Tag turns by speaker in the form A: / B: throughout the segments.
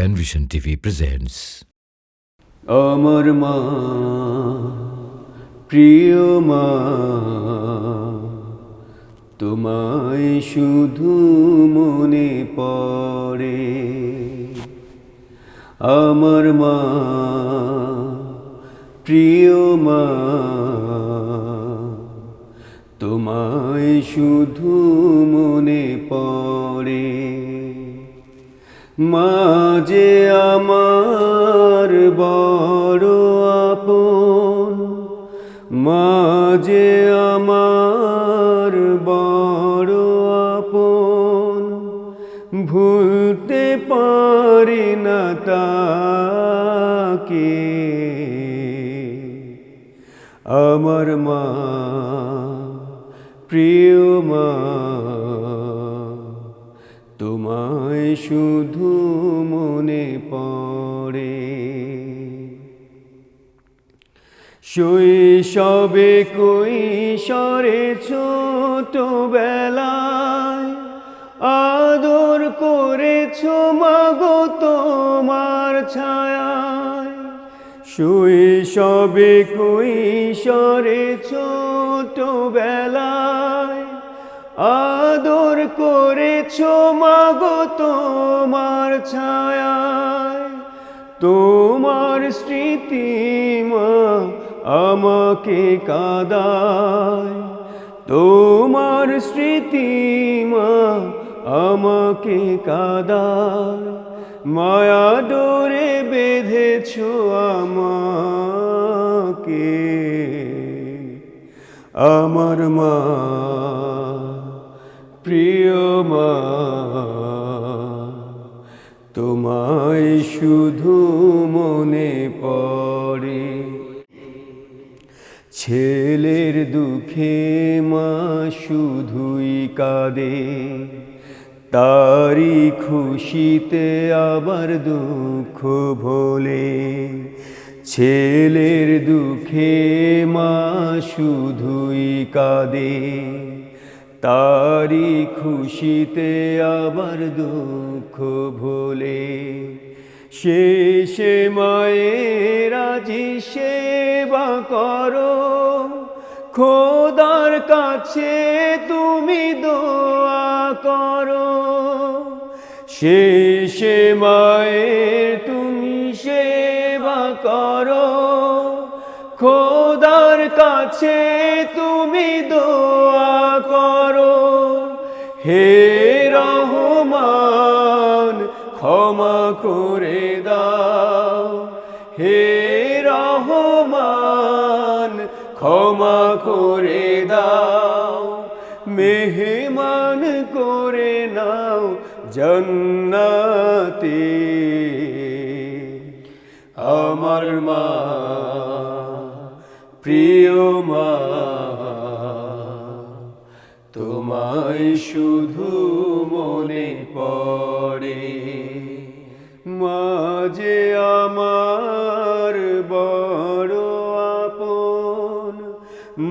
A: Penvision TV presents
B: আমার মা প্রিয় মা তোমায় শুধু মনে পড়ে আমার মা প্রিয় মা তোমায় শুধু মনে পড়ে মাঝে আমার বড় আপন, মাঝে আমার বড় আপন। ভুলতে পারি না তাকে, আমার মা, প্রিয় মা। তোমায় শুধু মনে পড়ে। শৈশবে কৈশোরে ছোটবেলায় আদর করেছ মাগো তোমার ছায়ায়। শৈশবে কৈশোরে ছোটবেলায় করেছ মাগো তোমার ছায়ায়? তোমার স্মৃতি মা আমাকে কাদায়। তোমার স্মৃতি মা আমাকে কাদায়। মায়া ডোরে বেঁধেছ আমাকে। আমার মা প্রিয় মা, তোমায় শুধু মনে পড়ে। ছেলের দুঃখে মা শুধুই কাঁদে তারি খুশিতে আবার দুঃখ ভোলে। ছেলের দুঃখে মা শুধুই কাঁদে তারি খুশিতে আবার দুঃখ ভোলে। শেষে মায়ের আজি সেবা করো। খোদার কাছে তুমি দোয়া করো। শেষে মায়ের তুমি সেবা করো। খোদার কাছে তুমি দোয়া হে রহমান, ক্ষমা করে দাও। হে রহমান, ক্ষমা করে দাও। মেহমান করে নাও জন্নাতে। আমার মা, প্রিয় মা তোমায় শুধু মনে পড়ে। মাঝে আমার বড় আপন,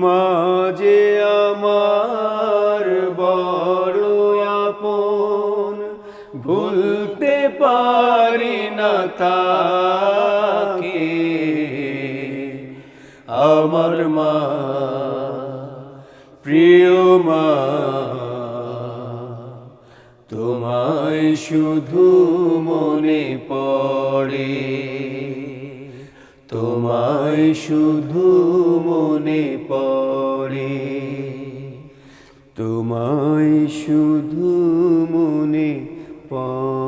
B: মাঝে আমার বড় আপন। ভুলতে পারি না তাকে, আমার মা প্রিয় মা তোমায় শুধু মনে পড়ে। তোমায় শুধু মনে পড়ে। তোমায় শুধু মনে পড়ে।